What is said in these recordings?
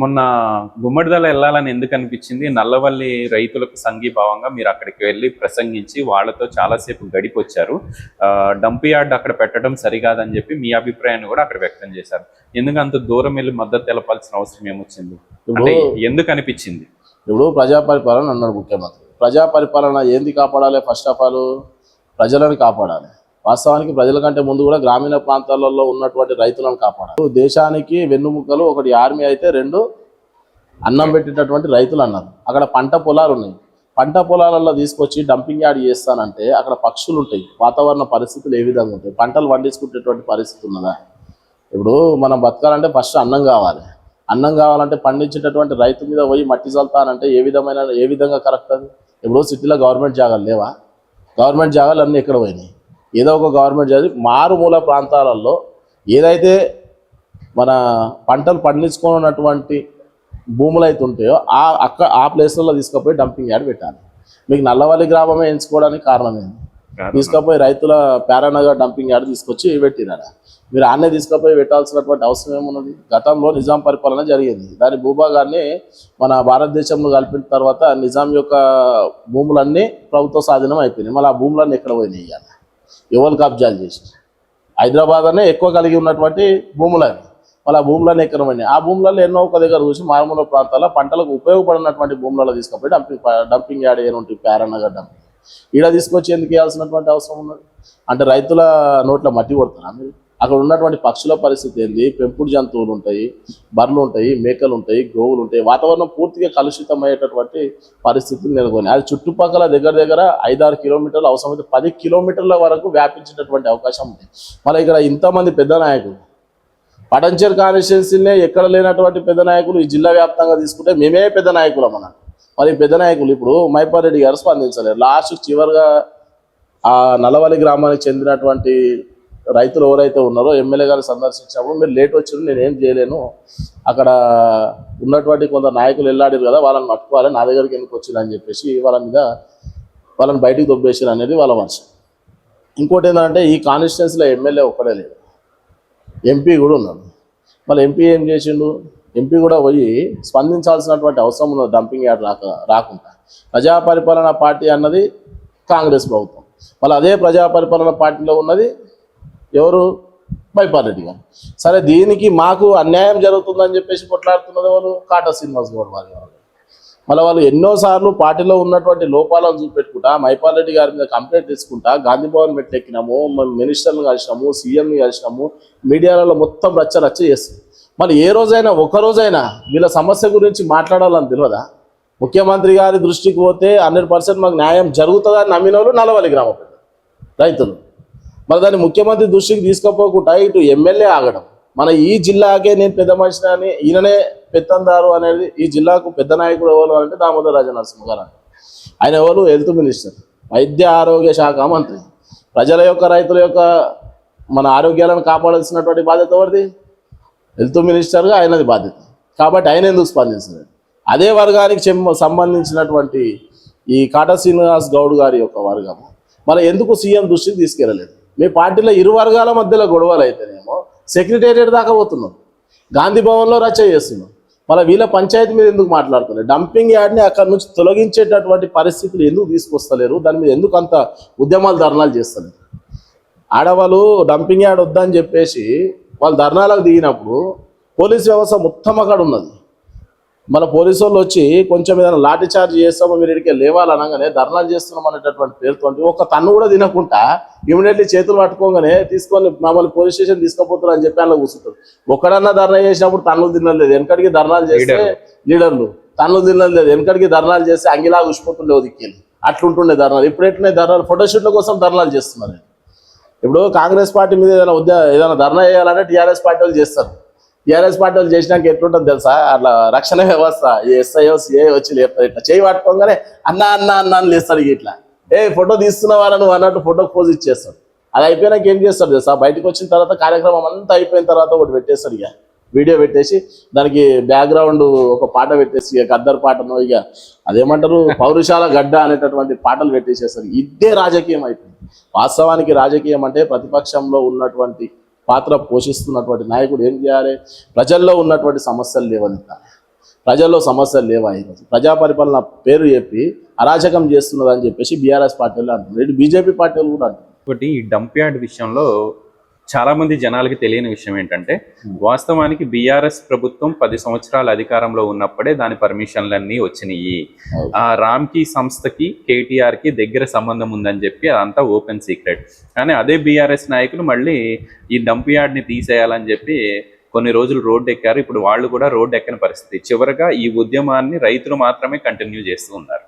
మొన్న గుమ్మడిదల వెళ్ళాలని ఎందుకు అనిపించింది? నల్లవల్లి రైతులకు సంఘీభావంగా మీరు అక్కడికి వెళ్ళి ప్రసంగించి వాళ్ళతో చాలాసేపు గడిపొచ్చారు. డంప్ యార్డ్ అక్కడ పెట్టడం సరికాదని చెప్పి మీ అభిప్రాయాన్ని కూడా అక్కడ వ్యక్తం చేశారు. ఎందుకు అంత దూరం వెళ్ళి మద్దతు తెలపాల్సిన అవసరం ఏమొచ్చింది? అంటే ఎందుకు అనిపించింది? ఇప్పుడు ప్రజా పరిపాలన అన్నాడు ముఖ్యమంత్రి. ప్రజా పరిపాలన ఏంది కాపాడాలి ఫస్ట్ ఆఫ్ ఆల్ ప్రజలను కాపాడాలి. వాస్తవానికి ప్రజల కంటే ముందు కూడా గ్రామీణ ప్రాంతాలలో ఉన్నటువంటి రైతులను కాపాడాలి. దేశానికి వెన్నుముక్కలు ఒకటి ఆర్మీ అయితే రెండు అన్నం పెట్టేటటువంటి రైతులు అన్నారు. అక్కడ పంట పొలాలు ఉన్నాయి. పంట పొలాలలో తీసుకొచ్చి డంపింగ్ యార్డ్ చేస్తానంటే అక్కడ పక్షులు ఉంటాయి. వాతావరణ పరిస్థితులు ఏ విధంగా ఉంటాయి? పంటలు పండించుకునేటువంటి పరిస్థితి ఉన్నదా? ఇప్పుడు మనం బతకాలంటే ఫస్ట్ అన్నం కావాలి. అన్నం కావాలంటే పండించేటటువంటి రైతు మీద పోయి మట్టి చల్లుతానంటే ఏ విధమైన ఏ విధంగా కరెక్ట్ అది? ఇప్పుడు సిటీలో గవర్నమెంట్ జాగాలు లేవా? గవర్నమెంట్ జాగాలు అన్నీ ఎక్కడ పోయినాయి? ఏదో ఒక గవర్నమెంట్ జాగా మారుమూల ప్రాంతాలలో ఏదైతే మన పంటలు పండించుకున్నటువంటి భూములు అయితే ఉంటాయో ఆ అక్క ఆ ప్లేస్లలో తీసుకుపోయి డంపింగ్ యార్డ్ పెట్టాలి. మీకు నల్లవల్లి గ్రామమే ఎంచుకోవడానికి కారణం. ఏంది తీసుకుపోయి రైతుల పారానగర్ డంపింగ్ యార్డ్ తీసుకొచ్చి పెట్టినారా? మీరు ఆన్నే తీసుకుపోయి పెట్టాల్సినటువంటి అవసరం ఏమున్నది? గతంలో నిజాం పరిపాలన జరిగింది. దాని భూభాగాన్ని మన భారతదేశంలో కలిపిన తర్వాత నిజాం యొక్క భూములన్నీ ప్రభుత్వ స్వాధీనం అయిపోయినాయి. మళ్ళీ ఆ భూములన్నీ ఎక్కడ పోయినాయి ఎవరు కబ్జాలు చేసి హైదరాబాద్ అనే ఎక్కువ కలిగి ఉన్నటువంటి భూములని మళ్ళీ ఆ భూములన్నీ ఎక్కడ ఆ భూములలో ఎన్నో ఒక దగ్గర చూసి మారుమూల ప్రాంతాల్లో పంటలకు ఉపయోగపడినటువంటి భూములలో తీసుకుపోయి డంపింగ్ డంపింగ్ యార్డ్ అయినటువంటి పారానగర్ డంపింగ్. ఈడ తీసుకొచ్చి ఎందుకు చేయాల్సినటువంటి అవసరం ఉన్నది? అంటే రైతుల నోట్ల మట్టి కొడుతున్నా మీరు? అక్కడ ఉన్నటువంటి పక్షుల పరిస్థితి ఏంది? పెంపుడు జంతువులు ఉంటాయి బర్రెలు ఉంటాయి మేకలు ఉంటాయి గోవులు ఉంటాయి. వాతావరణం పూర్తిగా కలుషితమయ్యేటటువంటి పరిస్థితులు నెలకొని అది చుట్టుపక్కల దగ్గర దగ్గర ఐదారు కిలోమీటర్లు అవసరమైతే పది కిలోమీటర్ల వరకు వ్యాపించేటటువంటి అవకాశం ఉంది. మళ్ళీ ఇక్కడ ఇంతమంది పెద్ద నాయకులు. పటంచేరు కాన్స్టిట్యున్సీనే ఎక్కడ లేనటువంటి పెద్ద నాయకులు ఈ జిల్లా వ్యాప్తంగా తీసుకుంటే మేమే పెద్ద నాయకులం అన్న. మరి పెద్ద నాయకులు ఇప్పుడు మైపారెడ్డి గారు స్పందించలేరు లాస్ట్ చివరిగా ఆ నల్లవల్లి గ్రామానికి చెందినటువంటి రైతులు ఎవరైతే ఉన్నారో ఎమ్మెల్యే గారు సందర్శించినప్పుడు మీరు లేట్ వచ్చిన నేనేం చేయలేను. అక్కడ ఉన్నటువంటి కొంత నాయకులు వెళ్ళాడారు కదా వాళ్ళని పట్టుకోవాలి నా దగ్గరికి ఎందుకు వచ్చింది అని చెప్పేసి వాళ్ళ మీద వాళ్ళని బయటికి దొబ్బేసారు అనేది వాళ్ళ వర్షం ఇంకోటి ఏంటంటే ఈ కాన్స్టిట్యున్సీలో ఎమ్మెల్యే ఒక్కడే లేడు. ఎంపీ కూడా ఉన్నాడు. మళ్ళీ ఎంపీ ఏం చేసిండు? ఎంపీ కూడా పోయి స్పందించాల్సినటువంటి అవసరం ఉన్నది డంపింగ్ యార్డ్ రాక రాకుండా. ప్రజా పరిపాలన పార్టీ అన్నది కాంగ్రెస్ ప్రభుత్వం. మళ్ళీ అదే ప్రజా పరిపాలన పార్టీలో ఉన్నది ఎవరు? బైపారెడ్డి గారు. సరే దీనికి మాకు అన్యాయం జరుగుతుందని చెప్పేసి కొట్లాడుతున్నది వాళ్ళు కాటా శ్రీనివాస్ గౌడ్ వారి వాళ్ళు మళ్ళీ వాళ్ళు ఎన్నోసార్లు పార్టీలో ఉన్నటువంటి లోపాలను చూపెట్టుకుంటా మైపాల్రెడ్డి గారి మీద కంప్లైంట్ తీసుకుంటా గాంధీ భవన్ పెట్టెక్కినాము మినిస్టర్ని కలిసినాము సీఎంని కలిసినాము మీడియాలలో మొత్తం రచ్చ రచ్చ చేస్తుంది. మళ్ళీ ఏ రోజైనా ఒక రోజైనా వీళ్ళ సమస్య గురించి మాట్లాడాలని తెలియదా ముఖ్యమంత్రి గారి దృష్టికి పోతే హండ్రెడ్ పర్సెంట్ మాకు న్యాయం జరుగుతుందని నమ్మిన వాళ్ళు నలవలి గ్రామ రైతులు. మరి దాన్ని ముఖ్యమంత్రి దృష్టికి తీసుకుపోకుండా ఇటు ఎమ్మెల్యే ఆగడం. మన ఈ జిల్లాకే నేను పెద్ద మనిషిని అని ఈయననే పెత్తందారు అనేది ఈ జిల్లాకు పెద్ద నాయకుడు ఎవరు అంటే దామోదర్ రాజ నరసింహ గారు అని. ఆయన ఎవరు? హెల్త్ మినిస్టర్ వైద్య ఆరోగ్య శాఖ మంత్రి. ప్రజల యొక్క రైతుల యొక్క మన ఆరోగ్యాలను కాపాడాల్సినటువంటి బాధ్యత ఎవరిది? హెల్త్ మినిస్టర్గా ఆయనది బాధ్యత. కాబట్టి ఆయన ఎందుకు స్పందించలేదు? అదే వర్గానికి సంబంధించినటువంటి ఈ కాటా శ్రీనివాస్ గౌడ్ గారి యొక్క వర్గం మరి ఎందుకు సీఎం దృష్టికి తీసుకెళ్ళలేదు? మీ పార్టీలో ఇరు వర్గాల మధ్యలో గొడవలు అయితేనేమో సెక్రటేరియట్ దాకా పోతున్నాం. గాంధీ భవన్లో రచ్చ చేస్తున్నాం. మళ్ళీ వీళ్ళ పంచాయతీ మీద ఎందుకు మాట్లాడుతున్నారు? డంపింగ్ యార్డ్ని అక్కడి నుంచి తొలగించేటటువంటి పరిస్థితులు ఎందుకు తీసుకొస్తలేరు? దాని మీద ఎందుకు అంత ఉద్యమాలు ధర్నాలు చేస్తలేరు? ఆడవాళ్ళు డంపింగ్ యార్డ్ వద్దని చెప్పేసి వాళ్ళు ధర్నాలకు దిగినప్పుడు పోలీస్ వ్యవస్థ మొత్తం అక్కడ ఉన్నది. మన పోలీసు వాళ్ళు వచ్చి కొంచెం ఏదైనా లాఠీ చార్జ్ చేస్తామో మీరు ఇక్కడికి లేవాలనగానే ధర్నాలు చేస్తున్నాం అనేటటువంటి పేరుతో ఒక తన్ను కూడా తినకుండా ఇమీడియట్లీ చేతులు పట్టుకోగానే తీసుకొని మమ్మల్ని పోలీస్ స్టేషన్ తీసుకుపోతారు అని చెప్పి అలా కూర్చుంటారు. ఒకడన్నా ధర్నా చేసినప్పుడు తన్నులు తినలేదు. వెనకడికి ధర్నాలు చేస్తే లీడర్లు. తన్నులు తినలేదు. వెనకడికి ధర్నాలు చేస్తే అంగిలా ఉసిపోతుండే దిక్కెళ్ళి అట్లుంటుండే ధర్నాలు. ఇప్పుడు ఎట్లనే ధర్నాలు? ఫోటోషూట్ల కోసం ధర్నాలు చేస్తున్నారు. ఇప్పుడు కాంగ్రెస్ పార్టీ మీద ఏదైనా ఉద్య ఏదైనా ధర్నా చేయాలంటే టీఆర్ఎస్ పార్టీ వాళ్ళు చేస్తారు. టీఆర్ఎస్ పార్టీ వాళ్ళు చేసినాక ఎట్లుంటుంది తెలుసా? అట్లా రక్షణ వ్యవస్థ ఎస్ఐఓ సిఐ వచ్చి లేపుతారు ఇట్లా చేయి పట్టుకోగానే అన్న అన్న అన్న అని లేస్తాడు ఇట్లా. ఏ ఫోటో తీస్తున్నావారా నువ్వు అన్నట్టు ఫోటో పోజ్ ఇచ్చేస్తాడు. అది అయిపోయినాక ఏం చేస్తాడు తెలుసా? బయటకు వచ్చిన తర్వాత కార్యక్రమం అంతా అయిపోయిన తర్వాత ఒకటి పెట్టేస్తాడు ఇక. వీడియో పెట్టేసి దానికి బ్యాక్గ్రౌండ్ ఒక పాట పెట్టేసి ఇక గద్దర్ పాటను ఇక అదేమంటారు? పౌరుషాల గడ్డ అనేటటువంటి పాటలు పెట్టేసేస్తారు. ఇదే రాజకీయం అయిపోయింది. వాస్తవానికి రాజకీయం అంటే ప్రతిపక్షంలో ఉన్నటువంటి పాత్ర పోషిస్తున్నటువంటి నాయకుడు ఏం చేయాలి? ప్రజల్లో ఉన్నటువంటి సమస్యలు లేవనెత్తాలి ప్రజల్లో సమస్యలు లేవా ఈరోజు ప్రజా పరిపాలన పేరు చెప్పి అరాచకం చేస్తున్నదని చెప్పేసి బీఆర్ఎస్ పార్టీలు అంటున్నారు. ఇటు బీజేపీ పార్టీలు కూడా అంటున్నారు. ఒకటి ఈ డంప్ యార్డ్ విషయంలో చాలా మంది జనాలకి తెలియని విషయం ఏంటంటే వాస్తవానికి బీఆర్ఎస్ ప్రభుత్వం పది సంవత్సరాల అధికారంలో ఉన్నప్పుడే దాని పర్మిషన్లన్నీ వచ్చినాయి. ఆ రామ్కి సంస్థకి కేటీఆర్కి దగ్గర సంబంధం ఉందని చెప్పి అదంతా ఓపెన్ సీక్రెట్. కానీ అదే బీఆర్ఎస్ నాయకులు మళ్ళీ ఈ డంప్ యార్డ్ని తీసేయాలని చెప్పి కొన్ని రోజులు రోడ్డు ఎక్కారు. ఇప్పుడు వాళ్ళు కూడా రోడ్డు ఎక్కని పరిస్థితి. చివరగా ఈ ఉద్యమాన్ని రైతులు మాత్రమే కంటిన్యూ చేస్తూ ఉన్నారు.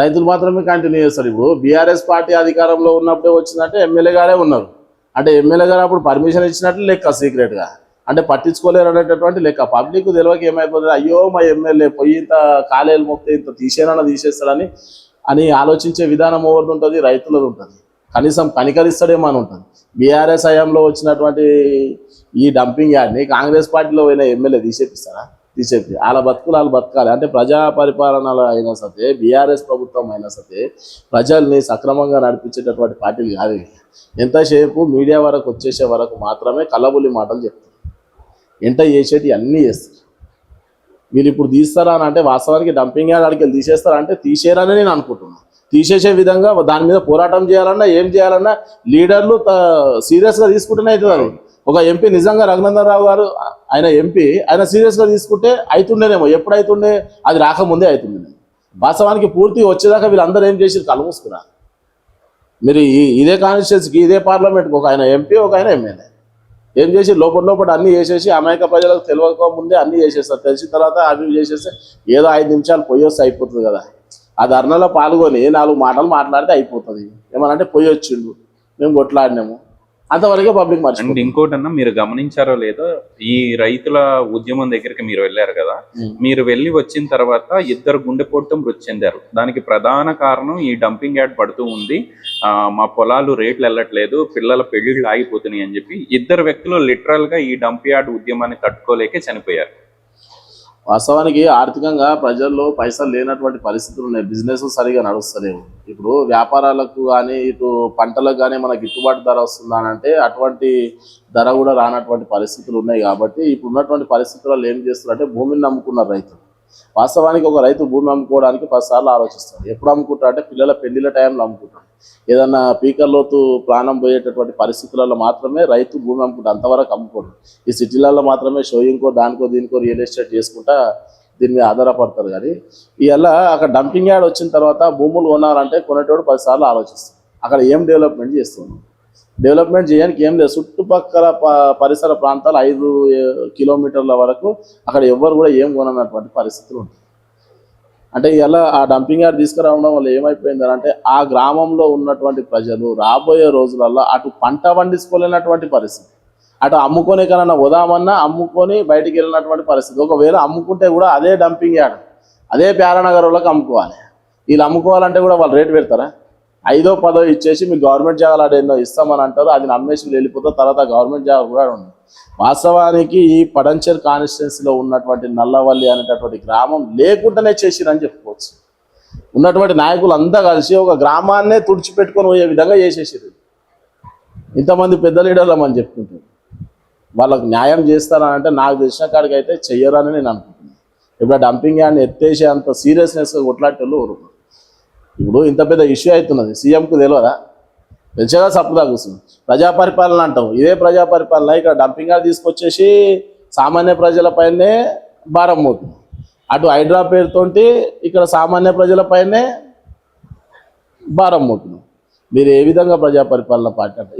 రైతులు మాత్రమే కంటిన్యూ చేస్తారు. ఇప్పుడు బీఆర్ఎస్ పార్టీ అధికారంలో ఉన్నప్పుడే వచ్చిందంటే ఎమ్మెల్యే గారే ఉన్నారు. అంటే ఎమ్మెల్యే గారు అప్పుడు పర్మిషన్ ఇచ్చినట్లు లెక్క సీక్రెట్గా. అంటే పట్టించుకోలేరు అనేటటువంటి లెక్క. పబ్లిక్ తెలియక ఏమైపోతుంది? అయ్యో మా ఎమ్మెల్యే పోయి ఇంత కాలేలు మొక్కితే ఇంత తీసేనన్నా తీసేస్తాడని అని ఆలోచించే విధానం ఎవరిది ఉంటుంది? రైతులది ఉంటుంది. కనీసం కనికరిస్తాడేమో అని ఉంటుంది. బీఆర్ఎస్ హయాంలో వచ్చినటువంటి ఈ డంపింగ్ యార్డ్ని కాంగ్రెస్ పార్టీలో పోయిన ఎమ్మెల్యే తీసేపిస్తారా తీసేది. వాళ్ళ బతుకులు వాళ్ళు బతకాలి. అంటే ప్రజా పరిపాలనలో అయినా సరే బీఆర్ఎస్ ప్రభుత్వం అయినా సరే ప్రజల్ని సక్రమంగా నడిపించేటటువంటి పార్టీలు కాదు ఎంతసేపు మీడియా వరకు వచ్చేసే వరకు మాత్రమే కలబులి మాటలు చెప్తారు. ఎంట చేసేటి అన్నీ చేస్తారు. వీళ్ళు ఇప్పుడు తీస్తారా అని అంటే వాస్తవానికి డంపింగ్ యార్డ్ అడిగి తీసేస్తారా అంటే తీసేరని నేను అనుకుంటున్నాను తీసేసే విధంగా దాని మీద పోరాటం చేయాలన్నా ఏం చేయాలన్నా లీడర్లు సీరియస్గా తీసుకుంటేనే అవుతుంది ఒక ఎంపీ నిజంగా రఘునందన్ రావు గారు ఆయన ఎంపీ ఆయన సీరియస్గా తీసుకుంటే అవుతుండేనేమో ఎప్పుడు అవుతుండే అది రాకముందే అవుతుండే వాస్తవానికి పూర్తి వచ్చేదాకా వీళ్ళందరూ ఏం చేసి కలుమూసుకున్నారు మీరు ఇదే కాన్స్టిట్యున్సీకి ఇదే పార్లమెంట్కి ఒక ఆయన ఎంపీ ఒక ఆయన ఎమ్మెల్యే ఏం చేసి లోపల లోపల అన్ని చేసేసి అమాయక ప్రజలకు తెలియకముందే అన్ని చేసేస్తారు. తెలిసిన తర్వాత అవి చేసేస్తే ఏదో ఐదు నిమిషాలు పొయ్యి వస్తే అయిపోతుంది కదా. ఆ ధర్నాలో పాల్గొని నాలుగు మాటలు మాట్లాడితే అయిపోతుంది. ఏమనంటే పొయ్యి వచ్చిండు మేము కొట్లాడినాము. అంతవరకే పబ్లిక్ అండ్ మర్చిపోయింది ఇంకోటన్నా మీరు గమనించారో లేదో ఈ రైతుల ఉద్యమం దగ్గరికి మీరు వెళ్ళారు కదా. మీరు వెళ్ళి వచ్చిన తర్వాత ఇద్దరు గుండెపోటుతో మృతి చెందారు. దానికి ప్రధాన కారణం ఈ డంపింగ్ యార్డ్ పడుతూ ఉంది. ఆ, మా పొలాలు రేట్లు వెళ్ళట్లేదు పిల్లల పెళ్ళిళ్ళు ఆగిపోతున్నాయి అని చెప్పి ఇద్దరు వ్యక్తులు లిటరల్గా ఈ డంప్ యార్డ్ ఉద్యమాన్ని తట్టుకోలేకే చనిపోయారు. వాస్తవానికి ఆర్థికంగా ప్రజల్లో పైసలు లేనటువంటి పరిస్థితులు ఉన్నాయి. బిజినెస్ సరిగా నడుస్తలేవు. ఇప్పుడు వ్యాపారాలకు కానీ ఇటు పంటలకు కానీ మన గిట్టుబాటు ధర వస్తుందా అని అంటే అటువంటి ధర కూడా రానటువంటి పరిస్థితులు ఉన్నాయి కాబట్టి ఇప్పుడు ఉన్నటువంటి పరిస్థితుల్లో ఏం చేస్తున్నారంటే భూమిని నమ్ముకున్నారు రైతులు. వాస్తవానికి ఒక రైతు భూమి అమ్ముకోవడానికి పదిసార్లు ఆలోచిస్తాడు. ఎప్పుడు అమ్ముకుంటాడంటే పిల్లల పెళ్ళిళ్ళ టైంలో అమ్ముకుంటాడు. ఏదన్నా పీకర్లోతు ప్రాణం పోయేటటువంటి పరిస్థితులలో మాత్రమే రైతు భూమి అమ్ముకుంటాడు. అంతవరకు అమ్ముకోడు. ఈ సిటీలలో మాత్రమే షోయింగ్కో దానికో దీనికో రియల్ ఎస్టేట్ చేసుకుంటా దీని మీద ఆధారపడతారు. కానీ ఇలా అక్కడ డంపింగ్ యార్డ్ వచ్చిన తర్వాత భూములు కొనాలంటే కొనేటోడు పదిసార్లు ఆలోచిస్తాడు. అక్కడ ఏం డెవలప్మెంట్ చేస్తున్నాం డెవలప్మెంట్ చేయడానికి ఏం లేదు. చుట్టుపక్కల ప- పరిసర ప్రాంతాలు ఐదు కిలోమీటర్ల వరకు అక్కడ ఎవ్వరు కూడా ఏం కొననటువంటి పరిస్థితులు ఉంటాయి అంటే ఇలా ఆ డంపింగ్ యార్డ్ తీసుకురావడం వల్ల ఏమైపోయింది అంటే ఆ గ్రామంలో ఉన్నటువంటి ప్రజలు రాబోయే రోజులలో అటు పంట పండించుకోలేనటువంటి పరిస్థితి. అటు అమ్ముకొని కన్నా వదామన్నా అమ్ముకొని బయటికి వెళ్ళినటువంటి పరిస్థితి. ఒకవేళ అమ్ముకుంటే కూడా అదే డంపింగ్ యార్డ్ అదే ప్యారానగర్ వాళ్ళకి అమ్ముకోవాలి. వీళ్ళు అమ్ముకోవాలంటే కూడా వాళ్ళు రేటు పెడతారా? ఐదో పదో ఇచ్చేసి మీకు గవర్నమెంట్ జాగాలు అడేందో ఇస్తామని అంటారు అది నమ్మేసి వెళ్ళిపోతే తర్వాత గవర్నమెంట్ జాగా కూడా ఉంది వాస్తవానికి ఈ పడంచేర్ కాన్స్టిట్యున్సీలో ఉన్నటువంటి నల్లవల్లి అనేటటువంటి గ్రామం లేకుండానే చేసిరని చెప్పుకోవచ్చు. ఉన్నటువంటి నాయకులు అంతా కలిసి ఒక గ్రామాన్నే తుడిచిపెట్టుకొని పోయే విధంగా చేసేసారు ఇంతమంది పెద్ద లీడర్లు అని చెప్పుకుంటారు. వాళ్ళకు న్యాయం చేస్తారని అంటే నాకు తెలిసిన కాడికి అయితే చెయ్యరని నేను అనుకుంటున్నాను. ఇప్పుడు డంపింగ్ యార్డ్ని ఎత్తేసే అంత సీరియస్నెస్గా కొట్లాటోళ్ళు ఊరుకున్నారు ఇప్పుడు ఇంత పెద్ద ఇష్యూ అవుతున్నది. సీఎంకు తెలియదా తెలిసేగా సప్పుదా కూర్చుంది ప్రజా పరిపాలన అంటాం ఇదే ప్రజా పరిపాలన ఇక్కడ డంపింగ్ తీసుకొచ్చేసి సామాన్య ప్రజలపైనే భారం మోపుతుంది. అటు హైడ్రా పేరుతోటి ఇక్కడ సామాన్య ప్రజలపైనే భారం మోపుతుంది. మీరు ఏ విధంగా ప్రజా పరిపాలన పార్టీ అంటే